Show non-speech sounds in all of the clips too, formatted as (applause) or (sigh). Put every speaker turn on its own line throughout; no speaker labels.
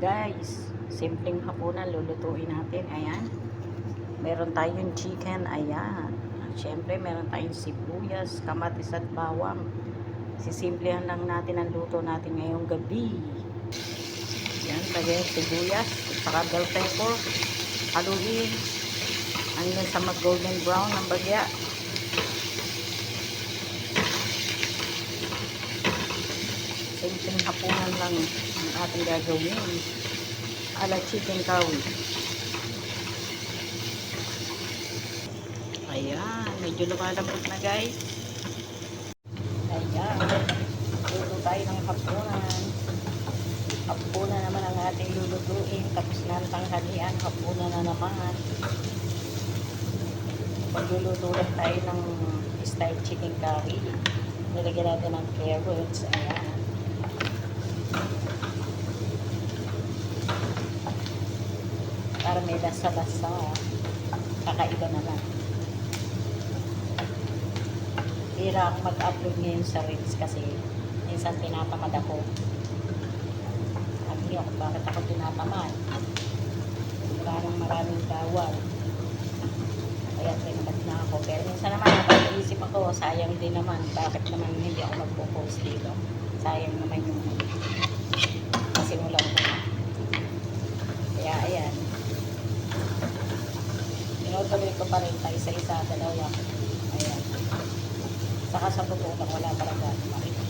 guys. Simpleng hapunan lulutuin natin. Ayan. Meron tayong chicken. Ayan. At syempre meron tayong sibuyas, kamatis at bawang. Sisimplehan lang natin ang luto natin ngayong gabi. Ayan. Yung sibuyas. Saka bell pepper. Haluin. Hanggang sa mag golden brown ang bagya. simpleng hapunan lang ang ating gagawin. Ala chicken curry ayan medyo lumalambot na guys. Ayan luto tayo ng hapunan. Hapunan naman ang ating lulutuin. Tapos na ang tanghalian hapunan na naman. Pagluluto lang tayo ng style chicken curry. Nilagyan natin ng carrots. Ayan para may lasa-lasa kakaiba naman. Hira akong mag-upload ngayon sa Reels kasi minsan tinatamad ako. Sabi ako bakit ako tinatamad wala nang maraming bawal. Kaya tinamad na ako. Pero minsan naman napapaisip ako sayang din naman. Bakit naman hindi ako magpo-post dito? Sayang naman yung masimulan ko na. Kaya ayan Tinutuloy ko pa rin pa isa-isa, dalawa. Ayan. Saka sa totoo lang, wala gano'n makikita.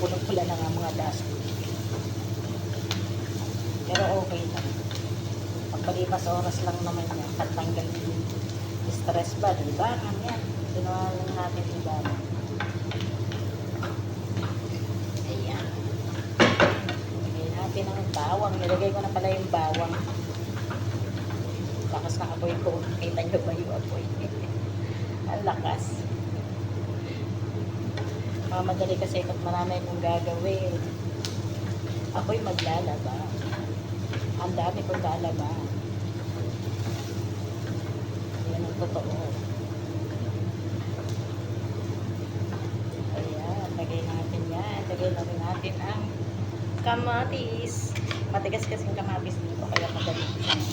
Pulang-pula na nga mga dust. Pero okay lang. Pagpalipas oras lang naman yan, tatanggal yung stress ba, di ba? Ano yan? Ginawa lang natin iba. Ayan. Nilagay natin ang bawang. Nilagay ko na pala yung bawang lakas ng apoy ko. Kita nyo ba yung apoy? Ang lakas. Mamadali kasi pag marami akong gagawin. Ako'y maglalaba. Ang dami kong lalaba. Yan ang totoo. Ayan, lagay natin yan. Lagay na rin natin ang kamatis. Matigas kasing kamatis dito, kaya madali siyang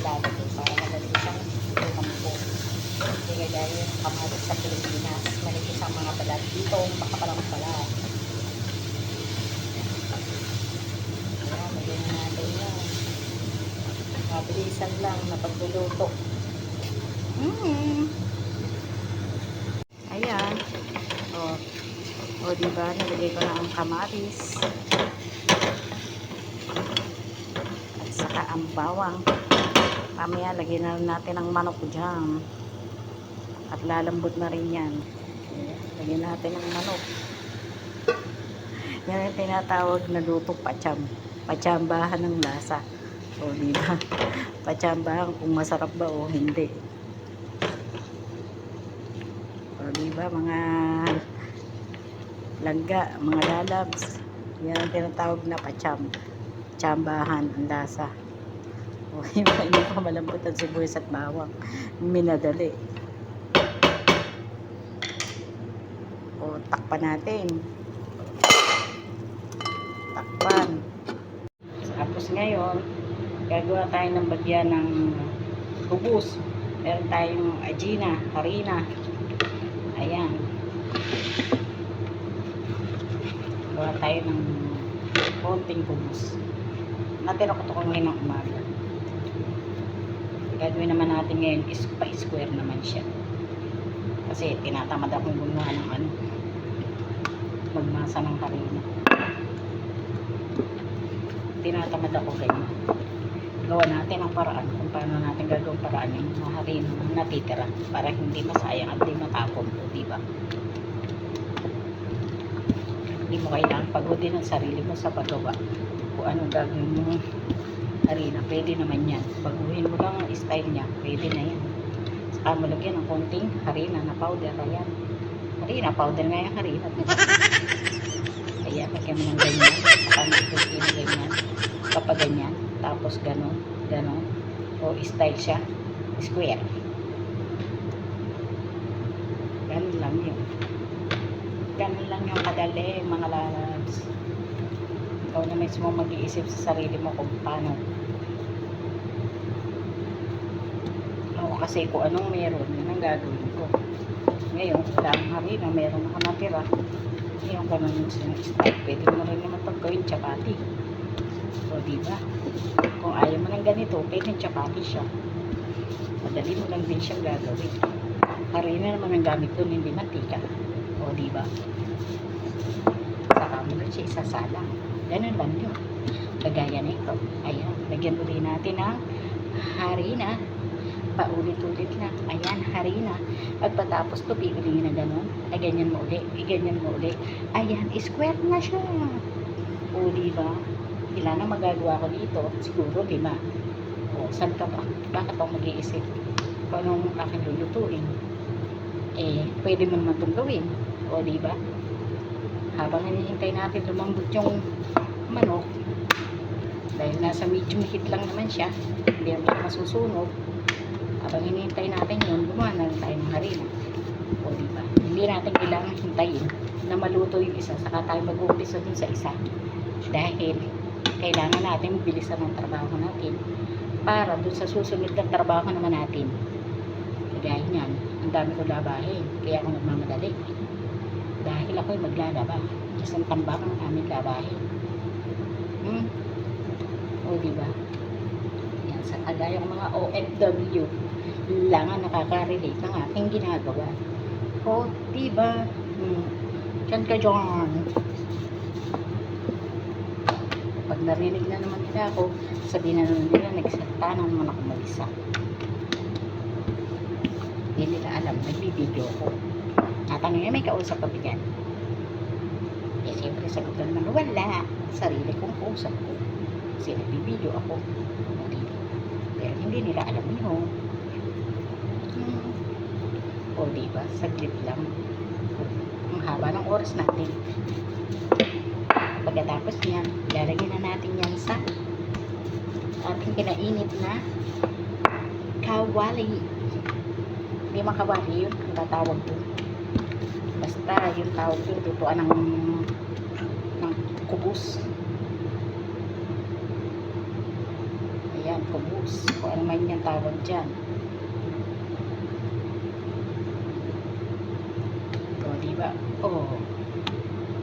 lalagay para madali siyang lumampo. Yung kamatis sa Pilipinas. Manipis ang mga balat dito, baka palang balat. Ayan, na natin yan. Mabilisan lang na pagluluto. Mm. Ayan. O, o diba, nalagay ko na ang kamatis. At saka ang bawang. Mamaya, lagyan na natin ang manok dyan. Lalambot na rin yan. Lagyan natin ang manok. Yan ang tinatawag na luto pacham. Pachambahan ng lasa. O, di ba? (laughs) Pachambahan kung masarap ba o hindi. O, di ba? Mga langga, mga lalabs. Yan ang tinatawag na pacham. Chambahan ang lasa. O, (laughs) iba, hindi pa malambot ang sibuyas at bawang. Minadali. Takpan natin. Takpan. Tapos ngayon, gagawa tayo ng bagyan ng hubus. Meron tayong agina, harina. Ayan. Gawa tayo ng konting hubus. Natira ko ngayon ng umaga. Gagawin naman natin ngayon is pa-square naman siya. Kasi tinatamad akong gumawa ng ano, magmasa ng harina. Tinatamad ako ganyan. Gawa natin ang paraan kung paano natin gagawin paraan yung mga harina na natitira para hindi masayang at hindi matapon po, di ba? Hindi mo kailangan pagodin ang sarili mo sa paggawa. Kung anong gagawin mo harina, pwede naman yan. Baguhin mo lang ang style niya, pwede na yan. Saka mo lagyan ng konting harina na powder, ayan. Harina, powder nga yung harina. Lagyan mo ng ganyan. Ito ganyan. Tapos ganon, ganon. O style siya, square. Ganun lang yun. Ganun lang yung kadali, mga lalabs. ikaw na mismo mag-iisip sa sarili mo kung paano. Ako kasi kung anong meron, yun ang gagawin ko. Ngayon, wala akong harina, meron ako natira. Ngayon ko naman siya start. Pwede mo rin naman pagkawin chapati. O, di ba? Kung ayaw mo ng ganito, pwede chapati siya. Madali mo lang din siyang gagawin. Harina naman ang gamit doon, hindi mantika. O, di ba? Saka mo lang siya isasala. Ganun lang yun. Kagaya nito. Ayan, lagyan ulit natin ng harina. Paulit-ulit na. Ayan, harina. Pagpatapos to, piulihin na ganun. Ay, ganyan mo ulit. Ay, ganyan mo ulit. Ayan, square na siya. O, di ba? Ilan ang magagawa ko dito? Siguro lima. O, saan ka ba? Bakit ako mag-iisip? Kung anong aking lulutuin? Eh, pwede mo naman itong gawin. O, di ba? Habang hinihintay natin lumambot yung manok, dahil nasa medium heat lang naman siya, hindi naman masusunog, habang hinihintay natin yun, gumawa na tayo ng harina. O, di ba? Hindi natin kailangan hintayin na maluto yung isa, saka tayo mag-uumpisa dun sa isa. Dahil, kailangan natin bilisan ang trabaho natin para dun sa susunod na trabaho naman natin. Kagaya niyan, ang dami ko labahin, kaya ako nagmamadali. Dahil ako'y maglalaba. Isang tambak ang aming labahin. Hmm? O, di ba? Yan, sa kagaya ng mga OFW, lang ang nakaka-relate ng aking ginagawa. O, di ba? Hmm. Diyan ka dyan. Pag narinig na naman nila ako, sabihin na naman nila, nagsalita na naman ako mag-isa. Hindi nila alam, nagbibideo ko. Tatanong niya, may kausap ka ba dyan? Eh, siyempre, sagot ko naman, wala. Sarili kong kausap ko. Kasi nagbibideo ako. Pero hindi nila alam yun. O, di ba? Saglit lang. Ang haba ng oras natin. Pagkatapos niyan, lalagyan na natin yan sa ating kinainit na kawali. Hindi makawali yun. Ang tatawag doon. Basta yung tawag doon, lutuan ng, ng kubus. Ayan, kubus. Kung ano man yung tawag dyan. O, di ba? Oh.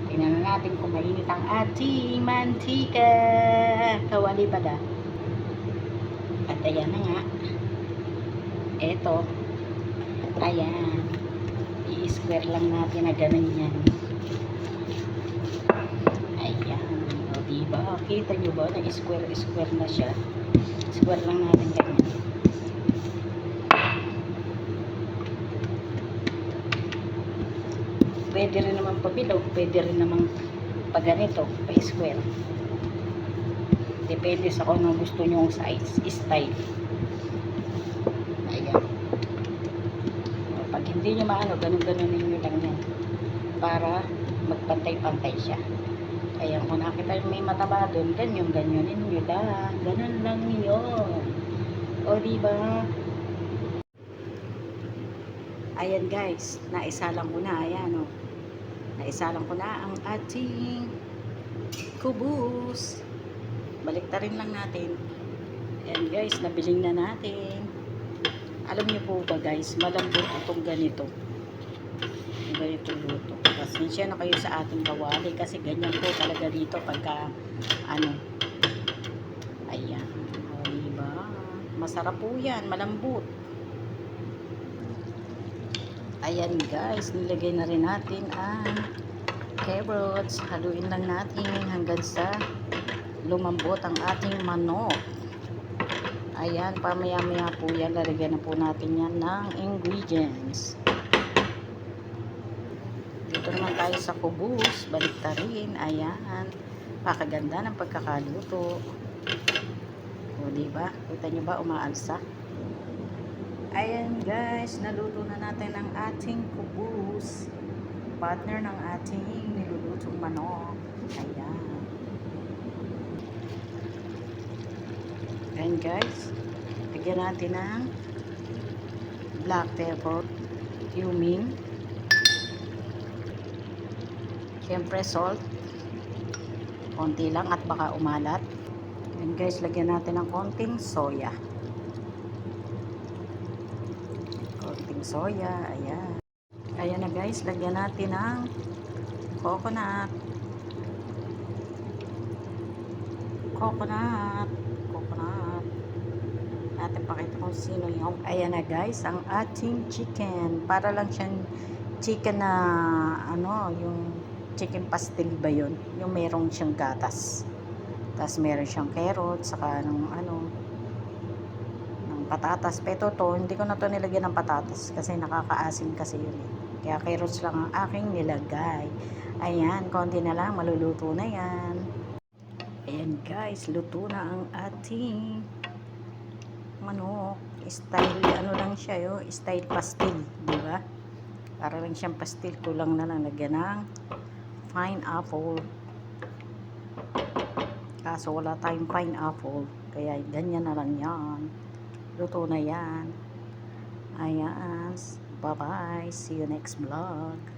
Tingnan na natin kung mainit ang ating mantika. Kawali ba da? At ayan na nga. Eto. Ayan. I-square lang natin na ganun yan. Ayan. O, diba? Kita nyo ba? Na-square-square na siya. Square lang natin ganyan. Pwede rin naman pabilog. Pwede rin naman pag ganito, pa-square. Depende sa kung anong gusto nyong size, style. Ayan. Pag hindi nyo maano, ganun-ganun nyo lang yan. Para magpantay-pantay siya. Ayan, kung nakita may mataba doon, ganyan-ganyanin nyo lang. Ganun lang yun. O, diba? Ayan guys, naisalang ko na. Ayan o. Naisalang ko na ang ating kubus. Baliktarin lang natin. Ayan guys, nabiling na natin. Alam niyo po ba guys, malambot itong ganito. Ganito luto. Pasensya na kayo sa ating kawali kasi ganyan po talaga dito pagka ano. Ayan. O, diba? Masarap po yan, malambot. Ayan guys, nilagay na rin natin ang carrots. Haluin lang natin hanggang sa lumambot ang ating manok. Ayan, pamaya-maya po yan. Lalagyan na po natin yan ng ingredients. Dito naman tayo sa kubus. Baliktarin. Ayan. Pakaganda ng pagkakaluto. O, diba? Kita nyo ba umaalsa? Ayan guys, naluto na natin ang ating kubus. Partner ng ating nilulutong manok. Ayan. Ayan guys, lagyan natin ng black pepper, cumin, siyempre salt, Konti lang at baka umalat. Yan guys, lagyan natin ng konting soya. Konting soya, ayan. Ayan na guys, lagyan natin ng coconut. Coconut. Coconut. Natin pakita kung sino yung... Ayan na guys, ang ating chicken. Para lang siyang chicken na ano, yung chicken pastel ba yun? Yung merong siyang gatas. Tapos meron siyang carrot, saka ng ano, patatas. Pero to, hindi ko na to nilagyan ng patatas kasi nakakaasim kasi yun eh. Kaya carrots lang ang aking nilagay. Ayan, konti na lang, maluluto na yan. Ayan guys, luto na ang ating manok. Style, ano lang siya yo, style pastel, di ba? Para lang siyang pastel, kulang na lang lagyan ng pineapple. Kaso wala tayong pineapple, kaya ganyan na lang yan. Luto na yan. Ayan. Bye-bye. See you next vlog.